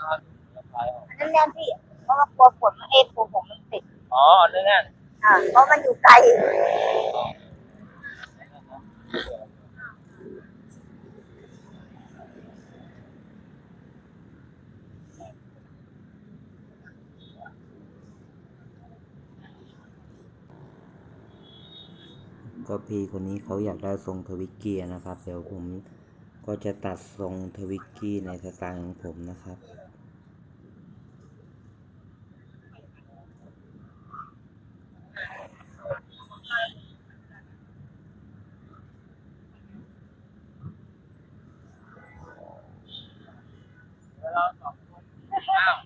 น่นพี่ เพราะว่ากลัวฝนมันเอ็นกลัวผมมันติด อ๋อเนื้อแน่นอ่าเพราะมันอยู่ไกลก็พี่คนนี้เขาอยากได้ทรงทวิกกี้นะครับ เดี๋ยวผมก็จะตัดทรงทวิกกี้ในสไตล์ของผมนะครับ เราสองคนอ้าว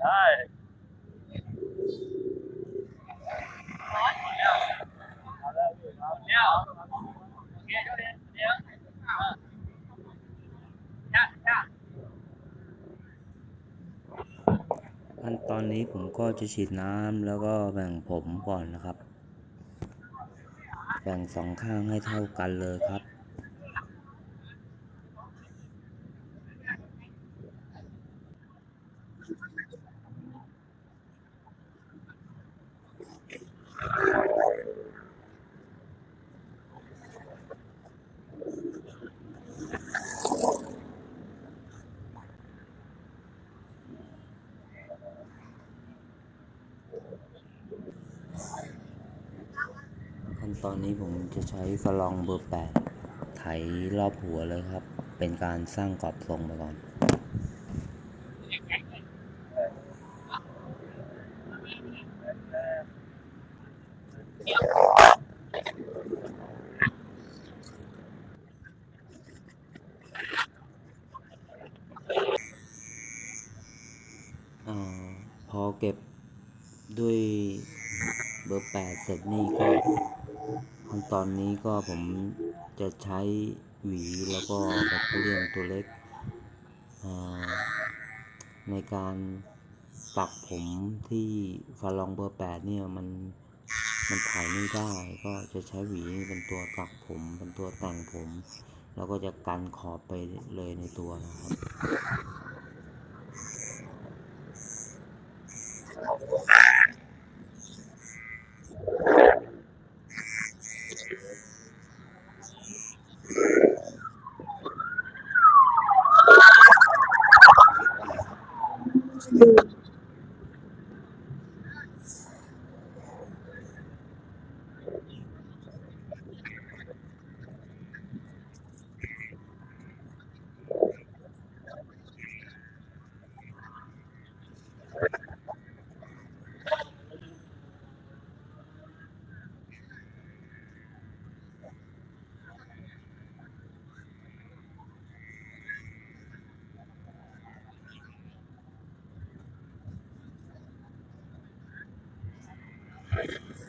ได้ขั้นตอนนี้ผมก็จะฉีดน้ำแล้วก็แบ่งผมก่อนนะครับ แบ่งสองข้างให้เท่ากันเลยครับ ขั้นตอนนี้ผมจะใช้ฟลองเบอร์แปดไถรอบหัวเลยครับ เป็นการสร้างกรอบทรงไปก่อน อพอเก็บด้วยเบอร์แปดเสร็จนี่ก็ขั้นตอนนี้ก็ผมจะใช้หวีแล้วก็แบตเตอรี่ยนตัวเล็ก ในการปักผมที่ฟาลองเบอร์แปดเนี่ยมันมันถ่ายไม่ได้ก็จะใช้หวีเป็นตัวปักผมเป็นตัวแต่งผม แล้วก็จะกันขอบไปเลยในตัวนะครับ Amen.